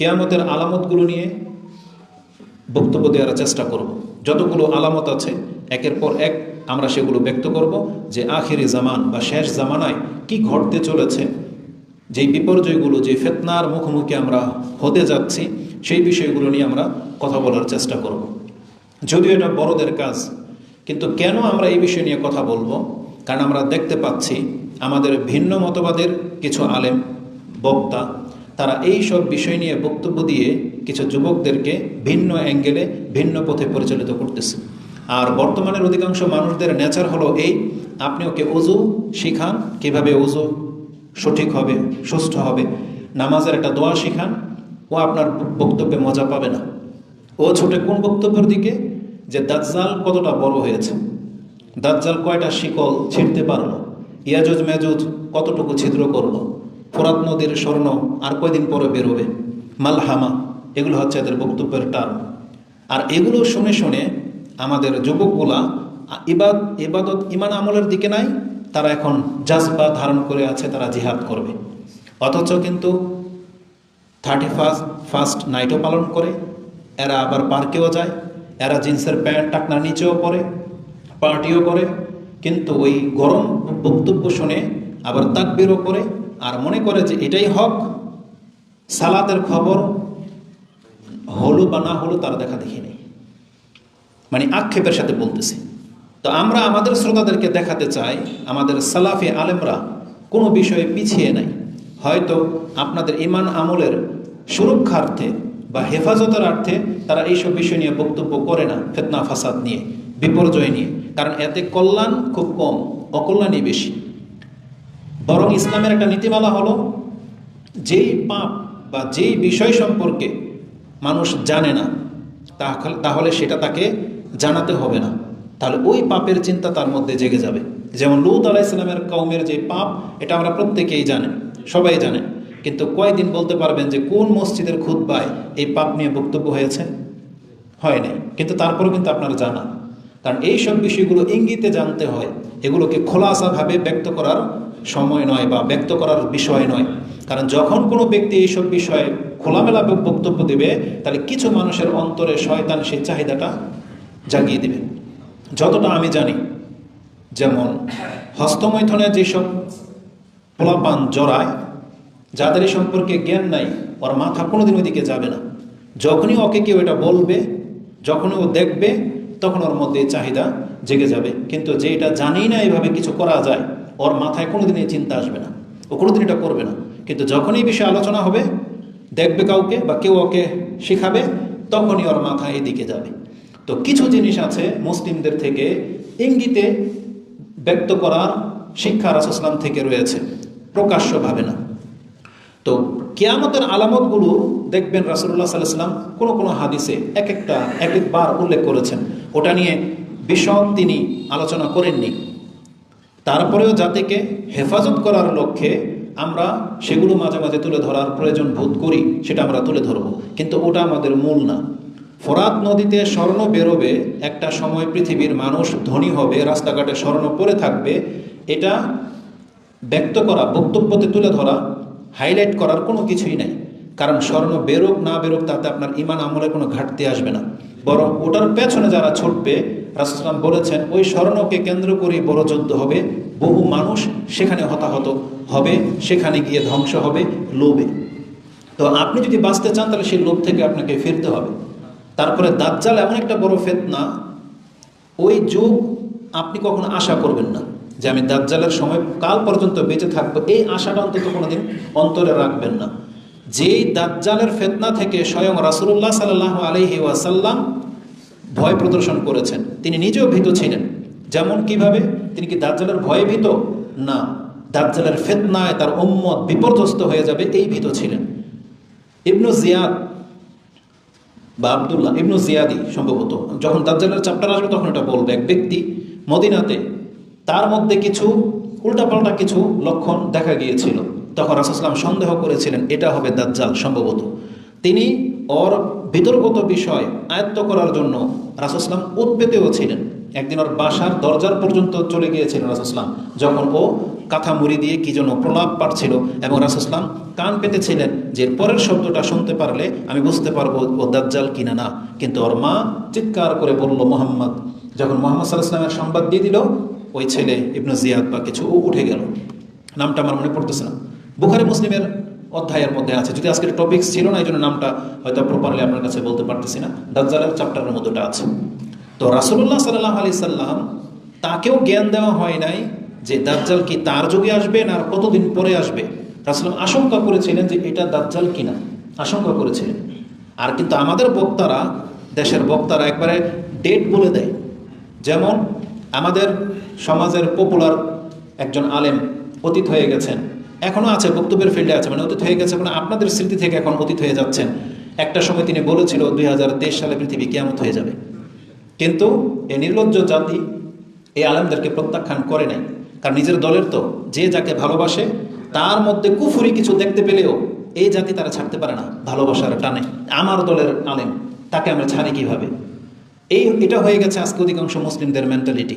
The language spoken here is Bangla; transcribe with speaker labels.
Speaker 1: কেয়ামতের আলামতগুলো নিয়ে বক্তব্য দেওয়ার চেষ্টা করব। যতগুলো আলামত আছে, একের পর এক আমরা সেগুলো ব্যক্ত করব যে আখেরি জামান বা শেষ জামানায় কি ঘটতে চলেছে, যেই বিপর্যয়গুলো, যে ফেতনার মুখোমুখি আমরা হতে যাচ্ছি, সেই বিষয়গুলো নিয়ে আমরা কথা বলার চেষ্টা করব। যদিও এটা বড়দের কাজ, কিন্তু কেন আমরা এই বিষয় নিয়ে কথা বলব? কারণ আমরা দেখতে পাচ্ছি আমাদের ভিন্ন মতবাদের কিছু আলেম, বক্তা তারা এই সব বিষয় নিয়ে বক্তব্য দিয়ে কিছু যুবকদেরকে ভিন্ন অ্যাঙ্গেলে, ভিন্ন পথে পরিচালিত করতেছে। আর বর্তমানের অধিকাংশ মানুষদের নেচার হলো এই আপনি ওকে উজু শিখান? কীভাবে উজু সঠিক হবে সুস্থ হবে? নামাজের একটা দোয়া শিখান, ও আপনার বক্তব্যে মজা পাবে না। ও ছোটে কোন বক্তব্যের দিকে? যে দাজ্জাল কতটা বড় হয়েছে। দাজ্জাল কয়টা শিকল ছিঁড়তে পারল? ইয়াজুজ মেজুজ কতটুকু ছিদ্র করল? ফোরাত নদীর স্বর্ণ আর কয়দিন পরে বেরোবে? মালহামা, এগুলো হচ্ছে এদের বক্তব্যের টার্ম। আর এগুলো শুনে শুনে আমাদের যুবকগুলা ইবাদ, ইবাদত ইমান আমলের দিকে নাই, তারা এখন জাজবা ধারণ করে আছে, তারা জিহাদ করবে। অথচ কিন্তু থার্টি ফার্স্ট ফার্স্ট নাইটও পালন করে, এরা আবার পার্কেও যায়, এরা জিন্সের প্যান্ট, টাকনার নিচেও পরে, পার্টিও করে, কিন্তু ওই গরম বক্তব্য শুনে আবার তাকবিরও করে আর মনে করে যে এটাই হক, সালাতের খবর, হলো বা না হলো তারা দেখা দেখি নেই মানে আক্ষেপের সাথে বলতেছে। তো আমরা আমাদের শ্রোতাদেরকে দেখাতে চাই, আমাদের সালাফি আলেমরা কোনো বিষয়ে পিছিয়ে নাই। হয়তো আপনাদের ইমান আমলের সুরক্ষার্থে বা হেফাজতের অর্থে তারা এইসব বিষয় নিয়ে বক্তব্য করে না, ফেতনা, ফাসাদ নিয়ে, বিপর্যয় নিয়ে। কারণ এতে কল্যাণ খুব কম, অকল্যাণই বেশি। বরং ইসলামের একটা নীতিমালা হলো, যেই পাপ বা যেই বিষয় সম্পর্কে মানুষ জানে না, তাহলে সেটা তাকে জানাতে হবে না। তাহলে ওই পাপের চিন্তা তার মধ্যে জেগে যাবে। যেমন লুত আলাহ ইসলামের কৌমের যে পাপ, এটা আমরা প্রত্যেকেই জানেন সবাই জানেন কিন্তু কয়দিন বলতে পারবেন যে কোন মসজিদের খুদ্বায় এই পাপ নিয়ে বক্তব্য হয়েছে? হয় নাই। কিন্তু তারপরেও কিন্তু আপনার জানা কারণ এই সব বিষয়গুলো ইঙ্গিতে জানতে হয়, এগুলোকে খোলাসাভাবে ব্যক্ত করার সময় নয় বা ব্যক্ত করার বিষয় নয়। কারণ যখন কোনো ব্যক্তি এইসব বিষয়ে খোলামেলা বক্তব্য দেবে, তাহলে কিছু মানুষের অন্তরে শয়তান সেই চাহিদাটা জাগিয়ে দেবে। যতটা আমি জানি, যেমন হস্তমৈথনে যেসব পোলাপান জড়ায়, যাদের সম্পর্কে জ্ঞান নাই, ওর মাথা কোনোদিন ওইদিকে যাবে না। যখনই ওকে কেউ এটা বলবে, যখনই ও দেখবে তখন ওর মধ্যে চাহিদা জেগে যাবে। কিন্তু যে এটা জানেই না এভাবে কিছু করা যায়, ওর মাথায় কোনোদিন এই চিন্তা আসবে না। ও কোনোদিন এটা করবে না। কিন্তু যখনই বিষয়ে আলোচনা হবে, দেখবে কাউকে বা কেউ ওকে শেখাবে, তখনই ওর মাথা এদিকে যাবে। তো কিছু জিনিস আছে মুসলিমদের থেকে ইঙ্গিতে ব্যক্ত করার শিক্ষা রাসুসলাম থেকে রয়েছে। প্রকাশ্যভাবে না। তো কেয়ামতের আলামতগুলো দেখবেন রাসুল্লাহ সাল্লাম কোনো কোনো হাদিসে এক একটা, এক একবার উল্লেখ করেছেন। ওটা নিয়ে বিশদ তিনি আলোচনা করেননি। তারপরেও জাতিকে হেফাজত করার লক্ষ্যে আমরা সেগুলো মাঝে মাঝে তুলে ধরার প্রয়োজন বোধ করি, সেটা আমরা তুলে ধরব। কিন্তু ওটা আমাদের মূল না। ফরাত নদীতে স্বর্ণ বেরোবে, একটা সময় পৃথিবীর মানুষ ধনী হবে, রাস্তাঘাটে স্বর্ণ পরে থাকবে, এটা ব্যক্ত করা, বক্তব্যতে তুলে ধরা, হাইলাইট করার কোনো কিছুই নাই। কারণ স্বর্ণ বেরোক না বেরোক তাতে আপনার ইমান আমলে কোনো ঘাটতি আসবে না। বরং ওটার পেছনে যারা ছুটবে রাসুসলাম বলেছেন, ওই স্বর্ণকে কেন্দ্র করে বড় যুদ্ধ হবে, বহু মানুষ সেখানে হতাহত হবে, সেখানে গিয়ে ধ্বংস হবে লোভে। তো আপনি যদি বাঁচতে চান, তাহলে সেই লোভ থেকে আপনাকে ফিরতে হবে। তারপরে দাজ্জাল এমন একটা বড় ফেতনা, ওই যুগ আপনি কখনো আশা করবেন না যে আমি দাজ্জালের সময় কাল পর্যন্ত বেঁচে থাকব, এই আশাটা অন্তত কোনোদিন অন্তরে রাখবেন না। যেই দাজ্জালের ফেতনা থেকে স্বয়ং রাসুল্লাহ সাল্লাহ আলহি ওয়াসাল্লাম ভয় প্রদর্শন করেছেন। তিনি নিজেও ভীত ছিলেন। যেমন কীভাবে? তিনি কি দাজ্জালের ভয়ে ভীত? না। দাজ্জালের ফেতনায় তার উম্মত বিপর্যস্ত হয়ে যাবে, এই ভীত ছিলেন। ইবনু জিয়াদ বা আবদুল্লাহ, ইবনু জিয়াদি সম্ভবত, যখন দাজ্জালের চাপটার আসবে তখন এটা বলবে। এক ব্যক্তি মদিনাতে, তার মধ্যে কিছু, উল্টাপাল্টা কিছু লক্ষণ দেখা গিয়েছিল। তখন রাসুসলাম সন্দেহ করেছিলেন, এটা হবে দাজ্জাল সম্ভবত। তিনি ওর বিতর্কত বিষয় আয়ত্ত করার জন্য রাসুসলাম উদ্বেতেও ছিলেন। একদিন ওর বাসার দরজার পর্যন্ত চলে গিয়েছিলেন রাসুসলাম যখন ও কাঁথা মুড়ি দিয়ে কি যেন প্রলাপ পাচ্ছিল এবং রাসুসলাম কান পেতেছিলেন যে পরের শব্দটা শুনতে পারলে আমি বুঝতে পারব ও দাজ্জাল কিনা না। কিন্তু ওর মা চিৎকার করে বলল, মোহাম্মদ। যখন মোহাম্মদ সাল্লাহ সংবাদ দিয়ে দিল, ওই ছেলে ইবনু জিয়াদ বা কিছু ও উঠে গেল। নামটা আমার মনে পড়তেছে না। বুখারি মুসলিমের অধ্যায়ের মধ্যে আছে। যদি আজকের টপিক ছিল না এই জন্য নামটা হয়তো প্রপারলি আপনার কাছে বলতে পারতেছি না। দাজ্জালের চ্যাপ্টারের মধ্যেটা আছে। তো রাসুল্লাহ সাল্লাহ আলি সাল্লাম তাকেও জ্ঞান দেওয়া হয় নাই যে দাজ্জাল কি তার যুগে আসবে না আর কতদিন পরে আসবে। রাসুলাম আশঙ্কা করেছিলেন যে এটা দাজ্জাল কিনা। আশঙ্কা করেছিলেন। আর কিন্তু আমাদের বক্তারা, দেশের বক্তারা একবারে ডেট বলে দেয়। যেমন আমাদের সমাজের পপুলার একজন আলেম অতীত হয়ে গেছেন। এখনও আছে, বক্তব্যের ফিল্ডে আছে মানে অতীত হয়ে গেছে মানে আপনাদের স্মৃতি থেকে এখন অতীত হয়ে যাচ্ছেন। একটা সময় তিনি বলেছিল, দুই হাজার তেইশ সালে পৃথিবী কেয়ামত হয়ে যাবে। কিন্তু এই নির্লজ্জ জাতি এই আলেমদেরকে প্রত্যাখ্যান করে নাই। কারণ নিজের দলের তো, যে যাকে ভালোবাসে, তার মধ্যে কুফুরি কিছু দেখতে পেলেও এই জাতি তারা ছাড়তে পারে না, ভালোবাসার টানে। আমার দলের আলেম, তাকে আমরা ছাড়ি কীভাবে? এই, এটা হয়ে গেছে আজকে অধিকাংশ মুসলিমদের মেন্টালিটি